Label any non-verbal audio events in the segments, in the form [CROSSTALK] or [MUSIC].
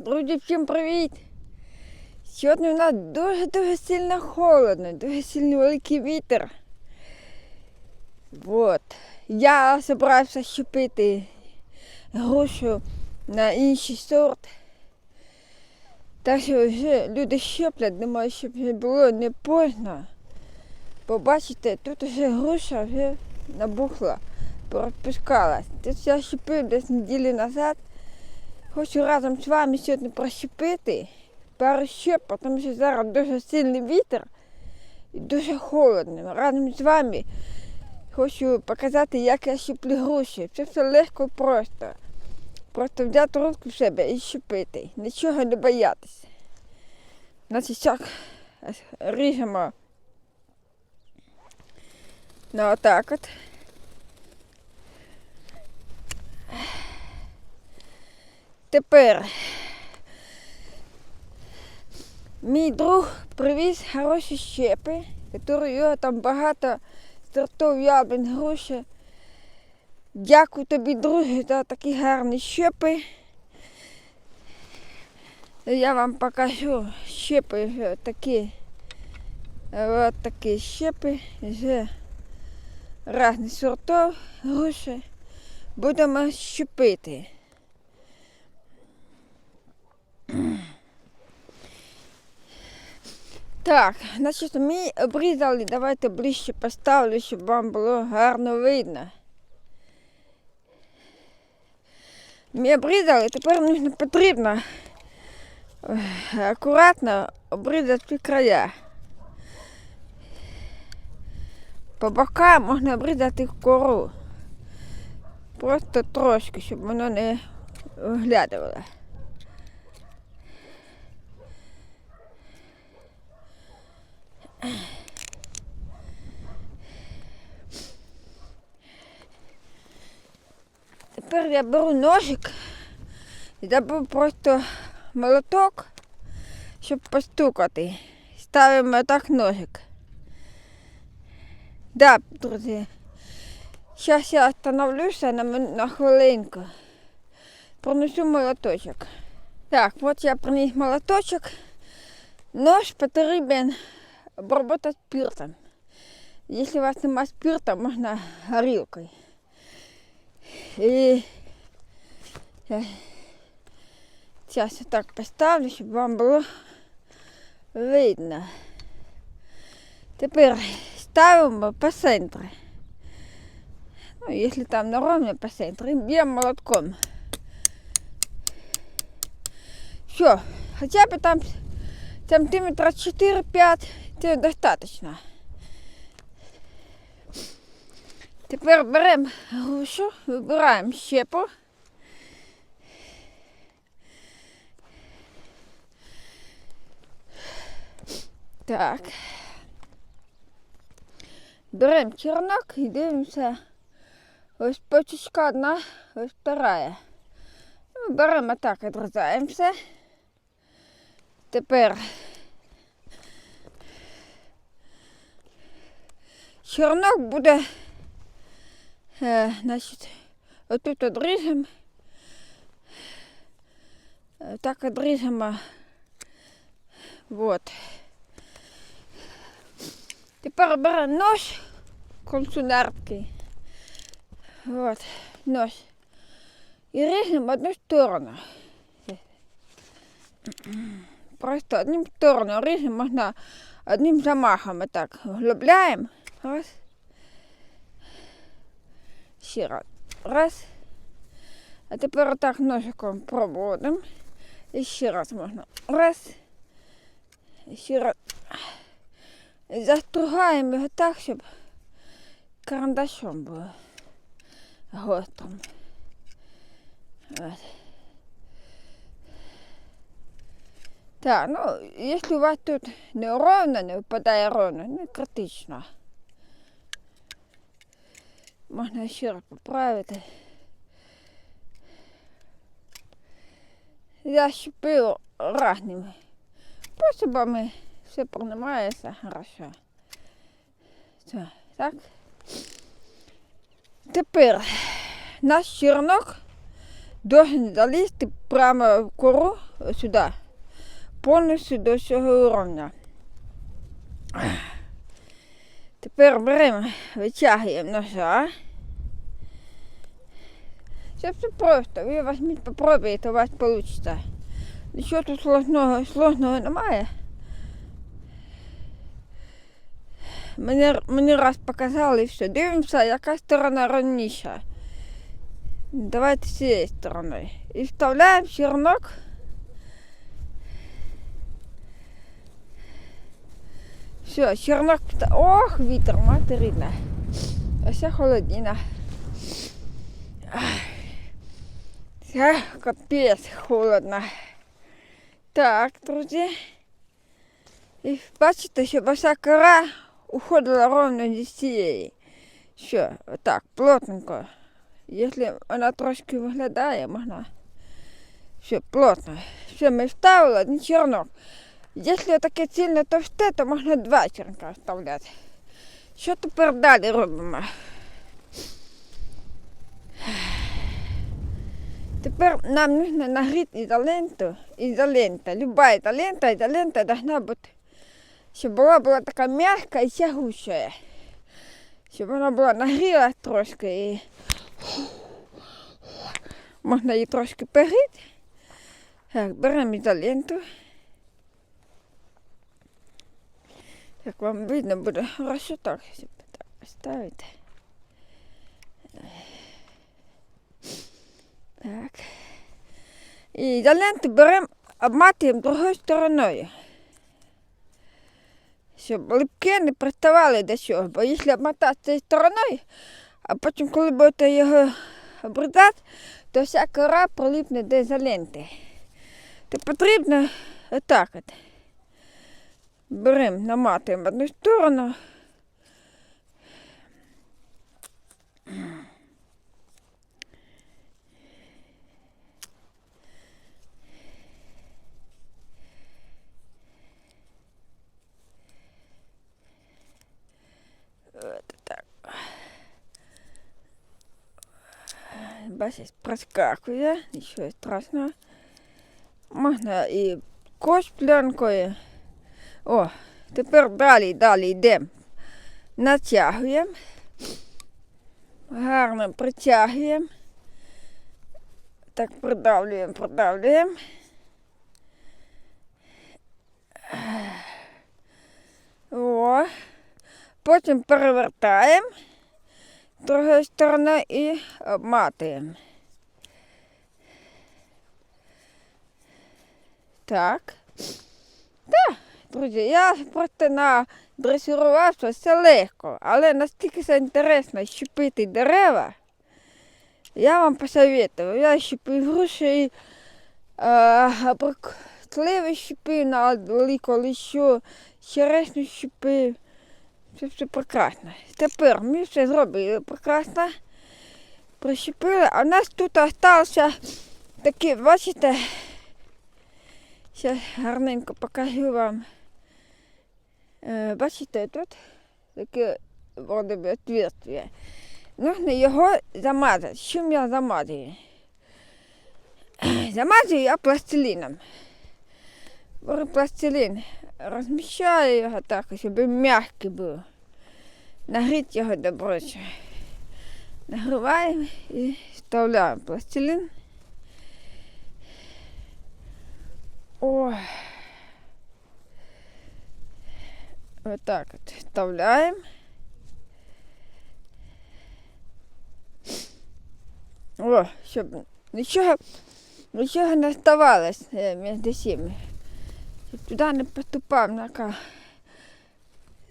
Друзі, всім привіт! Сьогодні у нас дуже-дуже сильно холодно, дуже сильний великий вітер. Вот. Я зібрався щепити грушу на інший сорт. Так що вже люди щеплять, думаю, щоб вже було не поздно. Бо бачите, тут вже груша вже набухла, порозпускалась. Тут я щепив десь неділю назад. Хочу разом з вами сьогодні прощепити пару щеп, тому що зараз дуже сильний вітер і дуже холодно. Разом з вами хочу показати, як я щеплю груші. Це все легко і просто. Просто взяти руку в себе і щепити. Нічого не боятися. Значить, так ріжемо на отак от. Тепер мій друг привіз хороші щепи, які його там багато сортів яблунь, груші. Дякую тобі, друже, за такі гарні щепи. Я вам покажу щепи вже такі. Ось такі щепи з різних сортів груші. Будемо щепити. Так, значить, ми обрізали, давайте ближче поставлю, щоб вам було гарно видно. Ми обрізали, тепер нужно, потрібно е, акуратно обрізати края. По бокам можна обрізати кору. Просто трошки, щоб воно не виглядало. Тепер я беру ножик і заберу просто молоток, щоб постукати. Ставимо так ножик. Да, друзі. Зараз я остановлюся на, на хвилинку. Принесу молоточок. Так, от я приніс молоточок. Нож потрібен обработати спиртом. Якщо у вас немає спирта, можна горілкою. І зараз я так поставлю, щоб вам було видно. Тепер ставимо по центру. Ну, якщо там не ровно по центру, б'ємо молотком. Все, хоча б там сантиметра 4-5, це Тепер беремо грушу, вибираємо щепу. Так. Беремо чернок і дивимося. Ось почечка одна, ось вторая. Ну, Беремо так, відрізаємо все. Тепер чернок буде Е, значить, отут одріжемо. Е, Так одріжемо. Вот. Тепер беремо нож консунарки. Вот, нож. І ріжемо одну сторону. Просто одним сторону ріжемо, можна одним замахом отак вглубляємо. Раз. Ще раз. Раз. А тепер отак ножиком проводимо. І ще раз можна. Раз. І ще раз. Застругаємо його так, щоб карандашом було гострим. От. Так, ну, якщо у вас тут не ровно, не випадає ровно, не критично. Можна ще раз поправити. Я щепив разними способами. Все приймається хорошо. Все, так. Тепер наш чернок должен залізти прямо в кору сюди, повністю до цього уровня. Тепер беремо, витягуємо ножа. Це все просто. Ви візьміть, попробуйте, у вас вийде. Нічого тут сложного, сложного немає. Мені, мені раз показали і все. Дивимося, яка сторона ровніша. Давайте з цієї сторони. І вставляємо чернок. Все, чернок. вста- Ох, вітер, материна. Ось ця холодина. Ах. Це капець холодно. Так, друзі. І бачите, що вся кора уходила ровно зі цієї. Що, отак, плотненько. Якщо вона трошки виглядає, можна. Все, плотно. Все, ми вставили, один чернок. Якщо таке сильно товсте, то можна два чернка вставляти. Що тепер далі робимо? Тепер нам нужно нагріти ізоленту. Ізолента. Люба ізолента, ізолента должна бути, щоб була, була така м'яка і тягуча. Щоб вона була нагріла трошки і можна її трошки перегріти. Так, беремо ізоленту. Як вам видно буде хорошо так, поставити. Так. І ізоленту беремо, обматуємо другою стороною. Щоб липки не приставали до чого. Бо якщо обмотати цією стороною, а потім, коли будете його обрізати, то вся кора прилипне до ізоленти. То потрібно отак от. Беремо, наматуємо одну сторону. Бачиш, проскакує, нічого страшного. Можна і кош пленкою. О, тепер далі, далі йдемо. Натягуємо. Гарно притягуємо. Так продавлюємо, продавлюємо. О. Потім перевертаємо другою стороною і обматуємо. Так. Так, друзі, я просто на дресирувався, все легко, але наскільки це інтересно щепити дерева, я вам посоветую. Я щепив груші, і, е, сливи щепив на велику лищу, черешню щепив. Це все прекрасно. Тепер ми все зробили прекрасно. Прищепили, а в нас тут залишився такий, бачите, зараз гарненько покажу вам. Е, бачите, тут таке би отверстие. Нужно його замазати. Чим я замазую? Замазую я пластилином. Беру пластилин, розміщаю його так, щоб він м'який був. Нагріти його доброче. Нагріваємо і вставляємо пластилин. Ой. Отак от вставляємо. О, щоб нічого, нічого не оставалось е, між цими. Щоб туди не поступав нака.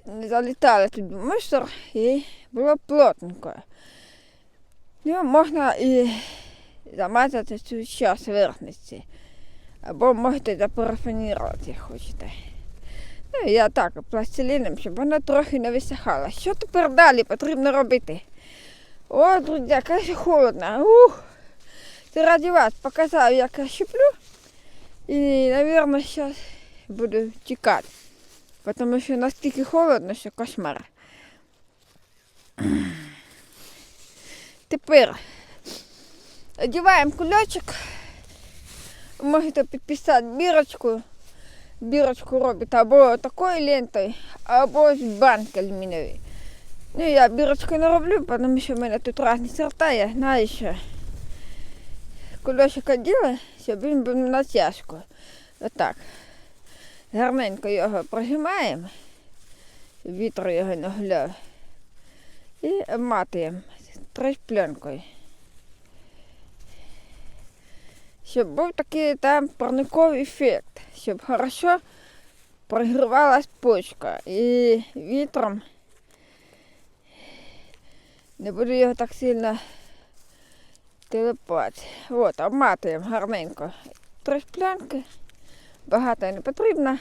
Не залітали тут мусор і було плотненько. Ну, можна і замазати цю час верхниці. Або можете запарафанірувати, як хочете. Ну, я так, пластиліном, щоб вона трохи не висихала. Що тепер далі потрібно робити? О, друзі, яка ж холодно. Ух! Це раді вас показав, як я щеплю. І, мабуть, зараз буду тікати. Тому що настільки холодно, що кошмар. Тепер Одеваем кулечек. Можете підписати бірочку. Бірочку робить або такою лентою, або банки алюмінієвої. Ну, я бірочку не роблю, тому що в мене тут різні сорта, я знаю, що кульочок оділа, щоб він був на натяжку. Отак. Гарненько його прожимаємо, вітер його не гуляв. І обматуємо пленкою. Щоб був такий там парниковий ефект, щоб хорошо прогрівалась почка і вітром не буду його так сильно телепати. От, обматуємо гарненько. Три шплянки. Багато не потрібно.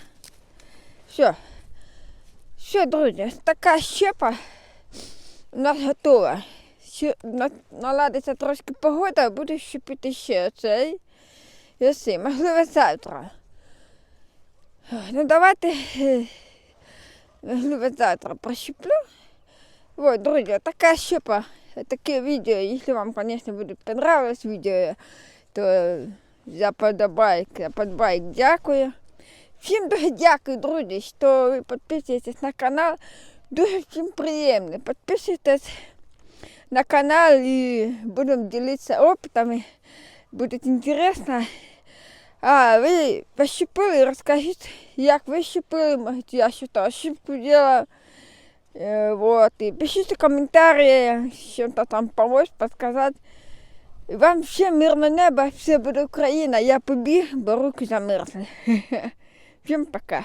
Все. Все, друзі, така щепа у нас готова. Наладиться трошки погода, буду щепити ще оцей. І оцей. Можливо, завтра. Ну, давайте. Можливо, завтра прощеплю. Вот, друзья, такая щепа, такие видео, если вам, конечно, будет понравилось видео, то за подобайк, за подбайк дякую. Всім дуже дякую, друзі, що ви підписуєтесь на канал. Дуже всім приємно. Підписуйтесь на канал і будемо ділитися опитами. Буде інтересно. А ви пощепили, розкажіть, як ви щепили, може, я щось ошибку зробила. Э, Вот, и пишите комментарии, чем-то там помочь, подсказать. И вам всем мирное небо, все буде Україна. Я побіг, бо руки замерзли. [LAUGHS] Всем пока.